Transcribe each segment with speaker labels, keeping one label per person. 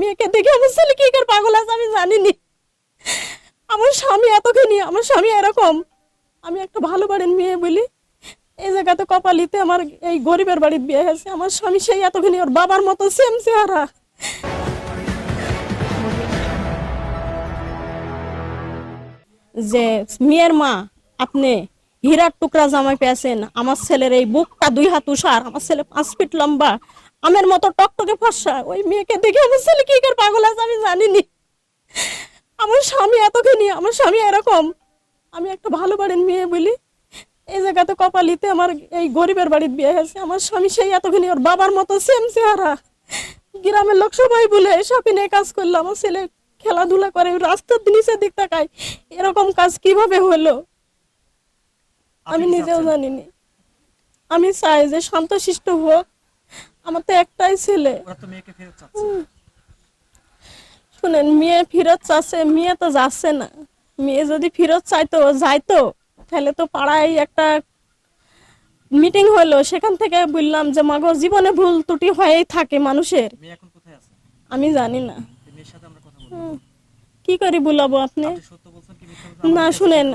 Speaker 1: মেয়েকে দেখে আমার ছেলে কি পাগল আছে আমি জানিনি। আমার স্বামী এতখানি আমার স্বামী এরকম। আমি একটা ভালো বাড়ির মেয়ে বলি, এই জায়গাতে কপালিতে আমার এই গরিবের বাড়ির বিয়ে হয়েছে, আমার স্বামী সেই এতখানি ওর বাবার মতো সেম চেহারা। যে মেয়ের মা, আপনি হীরার টুকরা জামাই পেয়েছেন, আমার ছেলের এই বুকটা দুই হাত উষার, আমার ছেলে পাঁচ ফিট লম্বা আমের মতো টকটকে ফর্সা ওই মেয়েকে দেখে আমার ছেলে কি করে পাগল আছে আমি জানিনি। আমার স্বামী এতখানি আমার স্বামী এরকম। আমি একটা ভালো বাড়ির মেয়ে বলি এই জায়গাতে কপালিতে আমার এই গরিবের বাড়ির বিয়ে হয়েছে আমার স্বামী সেই এতখানি ওর বাবার মতো সেম চেহারা। গ্রামের লোক সবাই বলে শপিং এ কাজ করল আমার ছেলে খেলাধুলা করে রাস্তার নিচের দিক তাকায় এরকম কাজ কীভাবে হলো? আমি নিজেও জানিনি। আমি চাই যে শান্তশিষ্ট হোক আমার তো একটাই ছেলে। শুনেন মেয়ে ফিরত চাচ্ছে মেয়ে তো যাচ্ছে না। মেয়ে যদি ফেরত চাইতো যাইতো তাহলে তো পাড়ায় একটা মিটিং হলো। সেখান থেকে বললাম যে মাগো জীবনে ভুল ত্রুটি হয়েই থাকে মানুষের। আমি জানি না। কি করে বলাবো আপনি? না শুনেন।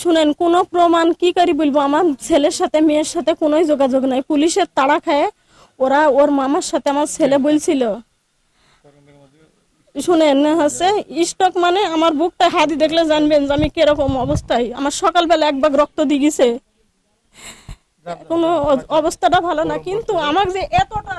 Speaker 1: শুনেন কোনো প্রমাণ কি করি বলব? আমার ছেলের সাথে মেয়ের সাথে কোনোই যোগাযোগ নাই। পুলিশের তাড়া খায় ওরা ওর মামার সাথে আমার ছেলে বলছিল। শুনেন হচ্ছে স্টক মানে আমার বুকটা হাতি দেখলে জানবেন যে আমি কীরকম অবস্থায়। আমার সকালবেলা এক ভাগ রক্ত দিয়ে গেছে। কোনো অবস্থাটা ভালো না কিন্তু আমার যে এতটা